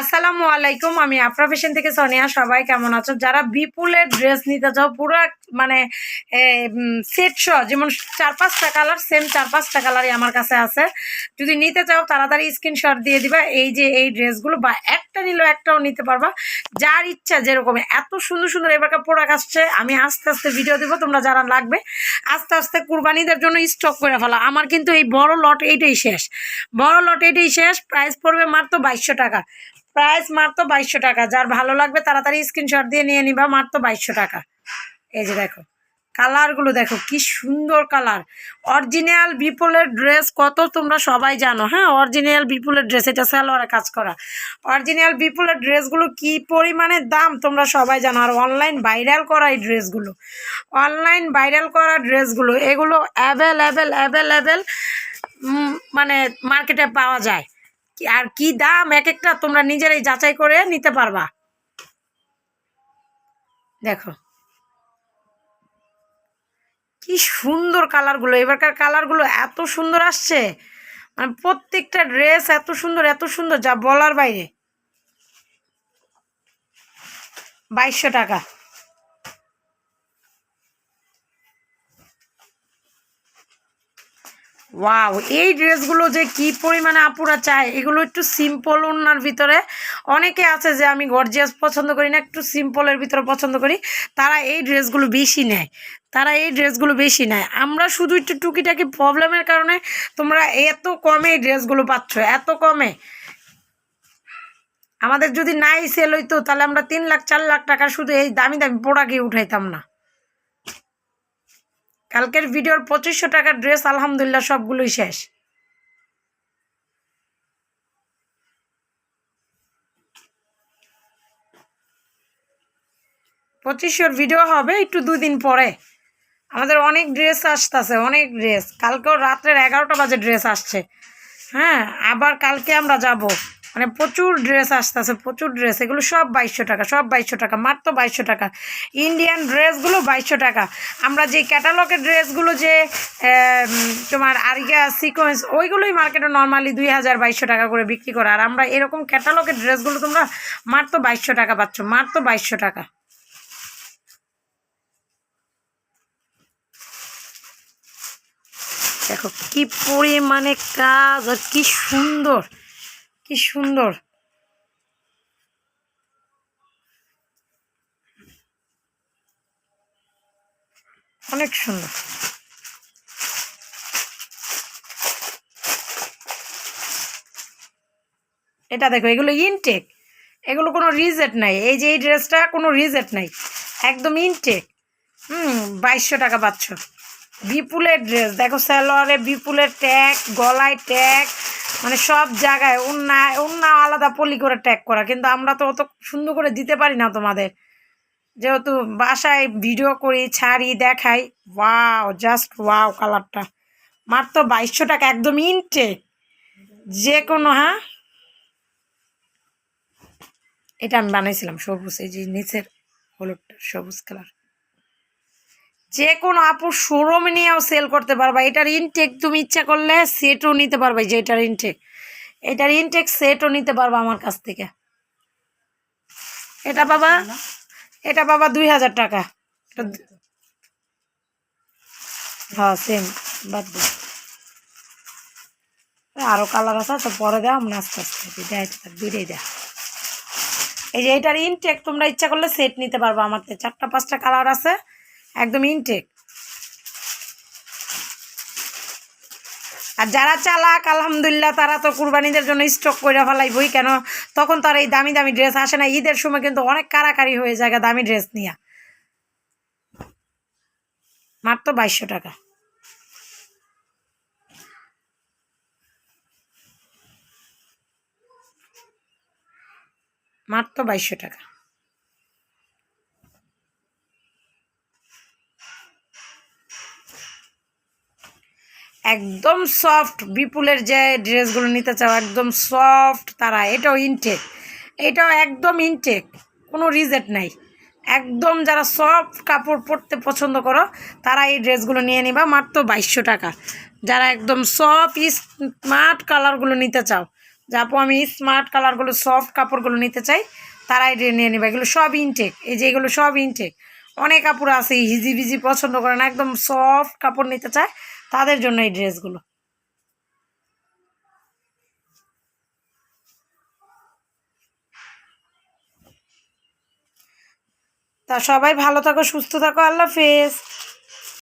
আসসালামু আলাইকুম, আমি আফরা থেকে সোনিয়া, সবাই কেমন আছো? যারা বিপুলের ড্রেস নিতে চাও, পুরো মানে সেট শ যেমন চার পাঁচটা কালার সেম চার পাঁচটা কালারই আমার কাছে আছে। যদি নিতে চাও, তাড়াতাড়ি স্ক্রিনশট দিয়ে দিবা। এই যে এই ড্রেসগুলো বা একটা নিলেও একটাও নিতে পারবা। যার ইচ্ছা যেরকম, এত সুন্দর সুন্দর এবারকার প্রোডাক্ট আসছে, আমি আস্তে আস্তে ভিডিও দেবো, তোমরা যারা লাগবে, আস্তে আস্তে কুরবানিদের জন্য স্টক করে ফেলা। আমার কিন্তু এই বড় লট এইটাই শেষ। বড় লট এইটাই শেষ প্রাইস পড়বে মাত্র বাইশশো টাকা। প্রাইস মাত্র বাইশশো টাকা। যার ভালো লাগবে তাড়াতাড়ি স্ক্রিনশট দিয়ে নিয়ে নিবা, মাত্র বাইশশো টাকা। এই যে দেখো, কালারগুলো দেখো, কি সুন্দর কালার। অরিজিনাল বিপুলের ড্রেস কত তোমরা সবাই জানো হ্যাঁ? অরিজিনাল বিপুলের ড্রেস এটা সালোয়ারে কাজ করা। অরিজিনাল বিপুলের ড্রেসগুলো কি পরিমাণে দাম তোমরা সবাই জানো, আর অনলাইন ভাইরাল করা এই ড্রেসগুলো অনলাইন ভাইরাল করা ড্রেসগুলো এগুলো অ্যাভেলেবেল অ্যাভেলেবেল মানে মার্কেটে পাওয়া যায়। আর কি দাম এক একটা তোমরা নিজেরাই যাচাই করে নিতে পারবা। দেখো। কি সুন্দর কালারগুলো, এবারকার কালারগুলো এত সুন্দর আসছে। মানে প্রত্যেকটা ড্রেস এত সুন্দর এত সুন্দর, যা বলার বাইরে। বাইশশো টাকা। ওয়াও এই ড্রেসগুলো যে কি পরিমাণে আপুরা চায়, এগুলো একটু সিম্পল ওনার ভিতরে। অনেকে আছে যে আমি গর্জিয়াস পছন্দ করি না, একটু সিম্পলের ভিতরে পছন্দ করি। তারা এই ড্রেসগুলো বেশি নেয়। তারা এই ড্রেসগুলো বেশি নেয়। আমরা শুধু একটু টুকিটাকি প্রবলেমের কারণে তোমরা এত কমে এই ড্রেসগুলো পাচ্ছ, এত কমে। আমাদের যদি নাই সেল হইতো, তাহলে আমরা তিন লাখ, চার লাখ টাকা শুধু এই দামি দামি পোড়াকে উঠাইতাম না। কালকের ভিডিওর পঁচিশশো টাকার ড্রেস, আলহামদুলিল্লাহ সবগুলোই শেষ। পঁচিশশোর ভিডিও হবে একটু দুদিন পরে। আমাদের অনেক ড্রেস আসতেছে, অনেক ড্রেস। কালকেও রাত্রের এগারোটা বাজে ড্রেস আসছে। হ্যাঁ আবার কালকে আমরা যাব। মানে প্রচুর ড্রেস আসতেছে, প্রচুর ড্রেস এগুলো সব বাইশশো টাকা, সব বাইশশো টাকা, মাত্র বাইশশো টাকা। ইন্ডিয়ান ড্রেসগুলো বাইশশো টাকা। আমরা যে ক্যাটালগের ড্রেসগুলো যে তোমার আরিগা সিকোয়েন্স ওইগুলোই মার্কেটে নর্মালি দুই হাজার বাইশশো টাকা করে বিক্রি করে। আর আমরা এরকম ক্যাটালগের ড্রেসগুলো তোমরা মাত্র বাইশশো টাকা পাচ্ছ, মাত্র বাইশশো টাকা। দেখো কি পরিমাণে কাজ আর কি সুন্দর। কি সুন্দর। অনেক সুন্দর। এটা দেখো, এগুলো ইনটেক এগুলো কোনো রিজেট নাই। এই যে এই ড্রেসটা কোনো রিজেট নাই। একদম ইনটেক হুম, বাইশশো টাকা পাচ্ছ। বিপুলের ড্রেস দেখো স্যালোয়ারে বিপুলের ট্যাগ গলায় ট্যাগ মানে সব জায়গায় উন্না উন্না আলাদা পলি করে ট্যাগ করা, কিন্তু আমরা তো অত সুন্দর করে দিতে পারি না তোমাদের। যেহেতু বাসায় ভিডিও করি, ছাড়ি, দেখাই ওয়াও জাস্ট ওয়াও কালারটা মাত্র বাইশশো টাকা, একদম ইনটেক যে কোনো হ্যাঁ? এটা আমি বানাইছিলাম, সবুজ, এই যে নিচের হলুদটা, সবুজ কালার যে কোনো আপু শোরুম নিয়েও সেল করতে পারবা। এটার ইনটেক তুমি ইচ্ছা করলে সেটও নিতে পারবে যে এটার ইনটেক এটার ইনটেক সেটও নিতে পারবা আমার কাছ থেকে। এটা বাবা এটা বাবা দুই হাজার টাকা। হ্যাঁ সেম বাদ আরও কালার আছে, তো পরে দেওয়া আমরা আস্তে আস্তে দেয় দেয়। এই যে এটার ইনটেক তোমরা ইচ্ছা করলে সেট নিতে পারব। আমার চারটা, পাঁচটা কালার আছে। একদম ইনটেক আর যারা চালাক, আলহামদুলিল্লাহ, তারা তো কুরবানিদের জন্য স্টক করে ফেলাইবই, কেন? তখন তার এই দামি দামি ড্রেস আসে না। ঈদের সময় কিন্তু অনেক কারাকারি হয়ে যায় দামি ড্রেস নিয়ে। মাত্র বাইশশো টাকা। মাত্র বাইশশো টাকা। একদম সফট বিপুলের যে ড্রেসগুলো নিতে চাও, একদম সফট তারা, এটাও ইনটেক এটাও একদম ইনটেক কোনো রিজেট নাই। একদম যারা সফট কাপড় পরতে পছন্দ করো, তারা এই ড্রেসগুলো নিয়ে নিবা মাত্র বাইশশো টাকা। যারা একদম সফট স্মার্ট কালারগুলো নিতে চাও যাপো আমি স্মার্ট কালারগুলো সফট কাপড়গুলো নিতে চাই, তারা এই নিয়ে নেবে। এগুলো সব ইনটেক এই যে এগুলো সব ইনটেক অনেক কাপড় আছে হিজি ভিজি পছন্দ করে না, একদম সফট কাপড় নিতে চায়। তাদের জন্য এই ড্রেসগুলো। তা সবাই ভালো থাকো সুস্থ থাকো আল্লাহ হাফেজ।